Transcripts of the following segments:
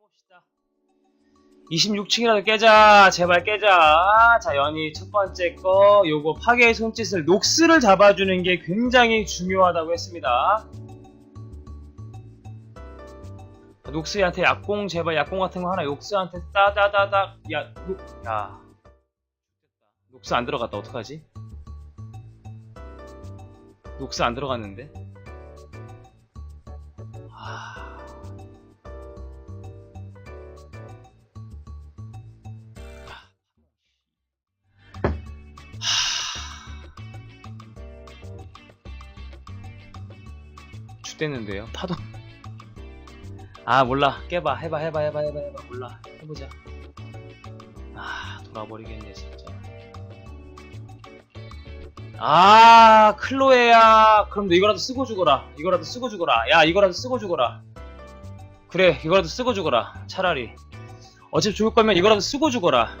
봅시다. 26층이라도 깨자. 제발 깨자. 자, 연이 첫 번째 거, 요거 파괴의 손짓을, 녹스를 잡아주는 게 굉장히 중요하다고 했습니다. 녹스한테 약공, 제발 약공 같은 거 하나 녹스한테 따다다다, 야, 녹, 야. 녹스 안 들어갔다, 어떡하지? 녹스 안 들어갔는데? 죽겠는데요? 파도. 아 몰라. 깨봐. 해봐 해봐 해봐 해봐 해봐. 몰라. 해보자. 아 돌아버리겠네 진짜. 아 클로에야. 그럼 너 이거라도 쓰고 죽어라. 이거라도 쓰고 죽어라. 야 이거라도 쓰고 죽어라. 그래 이거라도 쓰고 죽어라. 차라리. 어차피 죽을 거면 이거라도 쓰고 죽어라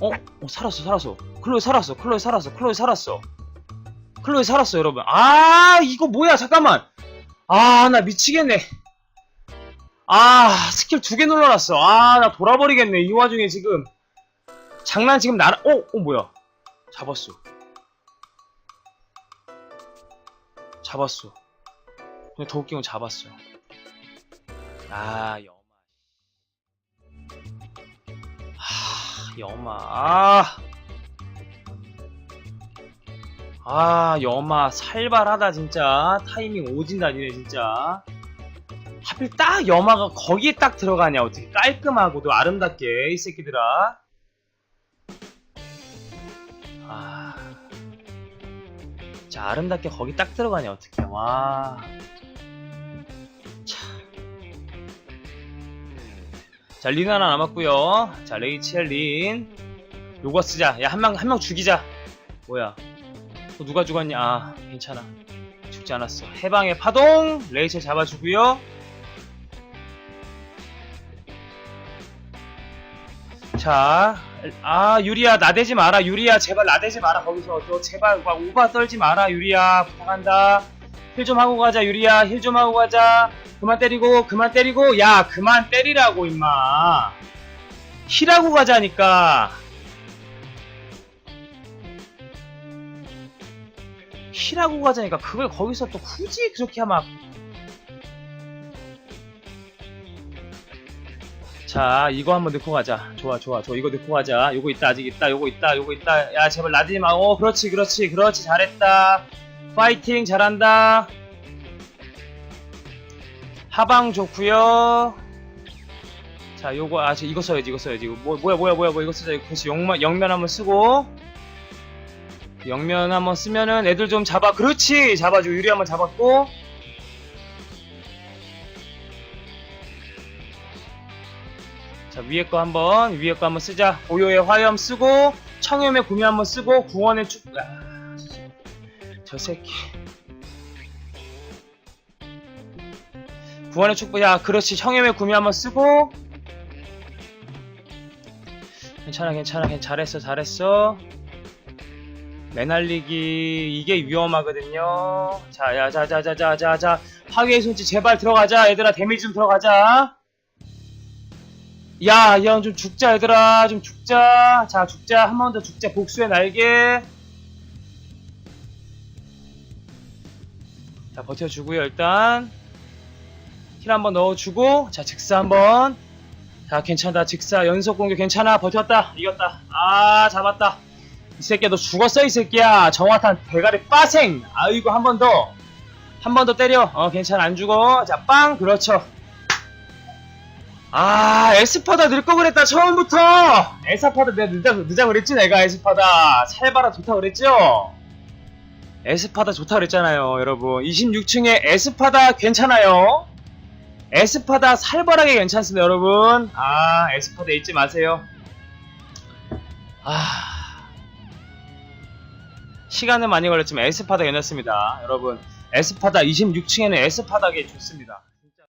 어? 어 살았어 살았어. 클로에 살았어 클로에 살았어 클로에 살았어. 클로에 살았어 여러분. 아 이거 뭐야? 잠깐만. 아 나 미치겠네. 아 스킬 두 개 눌러놨어. 아 나 돌아버리겠네 이 와중에 지금. 장난 지금 나라 어? 어 뭐야? 잡았어. 잡았어. 근데 더 웃긴 건 잡았어. 아 여 여마 아 아, 여마, 살발하다, 진짜. 타이밍 오진다, 니네, 진짜. 하필 딱 여마가 거기에 딱 들어가냐, 어떻게 깔끔하고도 아름답게, 이 새끼들아. 아. 자, 아름답게 거기 딱 들어가냐, 어떻게, 와. 자, 린 하나 남았고요 자, 레이첼 린. 요거 쓰자. 야, 한 명, 한 명 죽이자. 뭐야. 또 누가 죽었냐? 아, 괜찮아. 죽지 않았어. 해방의 파동! 레이첼 잡아주고요 자, 아, 유리야, 나대지 마라. 유리야, 제발 나대지 마라. 거기서. 너 제발 막 오바 떨지 마라. 유리야, 부탁한다. 힐 좀 하고 가자, 유리야. 힐 좀 하고 가자. 그만 때리고, 그만 때리고. 야, 그만 때리라고, 임마. 힐하고 가자니까. 힐하고 가자니까 그걸 거기서 또 굳이 그렇게 막 자, 이거 한번 넣고 가자. 좋아, 좋아, 좋아. 이거 넣고 가자. 요거 있다, 아직 있다, 요거 있다, 요거 있다. 야, 제발 나대지 마. 어, 그렇지, 그렇지, 그렇지. 잘했다. 파이팅, 잘한다. 하방 좋구요. 자, 요거, 아, 저 이거 써야지, 이거 써야지. 뭐, 뭐야, 뭐야, 뭐야, 뭐, 이거 쓰자. 그렇지, 영면, 영면 한번 쓰고. 영면 한번 쓰면은 애들 좀 잡아. 그렇지! 잡아줘. 유리 한번 잡았고. 자, 위에 거 한번, 위에 거 한번 쓰자. 고요의 화염 쓰고, 청염의 구미 한번 쓰고, 구원의 축, 아, 저 새끼. 구원의 축복, 야, 그렇지. 청염의 구미 한번 쓰고, 괜찮아, 괜찮아, 괜찮아. 잘했어, 잘했어. 매날리기 이게 위험하거든요. 자, 야, 자, 자, 자, 자, 자, 자, 파괴의 손짓 제발 들어가자, 얘들아, 데미지 좀 들어가자. 야, 야, 좀 죽자, 얘들아, 좀 죽자. 자, 죽자, 한 번 더 죽자, 복수의 날개. 자, 버텨주고요, 일단. 힐 한번 넣어주고, 자, 직사 한번. 자, 괜찮다, 직사, 연속 공격 괜찮아, 버텼다, 이겼다. 아, 잡았다. 이 새끼야 너 죽었어 이 새끼야. 정화탄 대가리 빠생. 아이고 한 번 더. 한 번 더 때려. 어 괜찮아. 안 죽어. 자 빵. 그렇죠. 아 에스파다 늘 거 그랬다 처음부터. 에스파다 내가 늦자, 늦자 그랬지 내가 에스파다. 살바라 좋다 그랬죠 에스파다 좋다 그랬잖아요 여러분. 26층에 에스파다 괜찮아요? 에스파다 살벌하게 괜찮습니다 여러분. 아 에스파다 잊지 마세요. 아. 시간은 많이 걸렸지만 에스파다 괜찮습니다. 여러분, 에스파다 26층에는 에스파다게 좋습니다.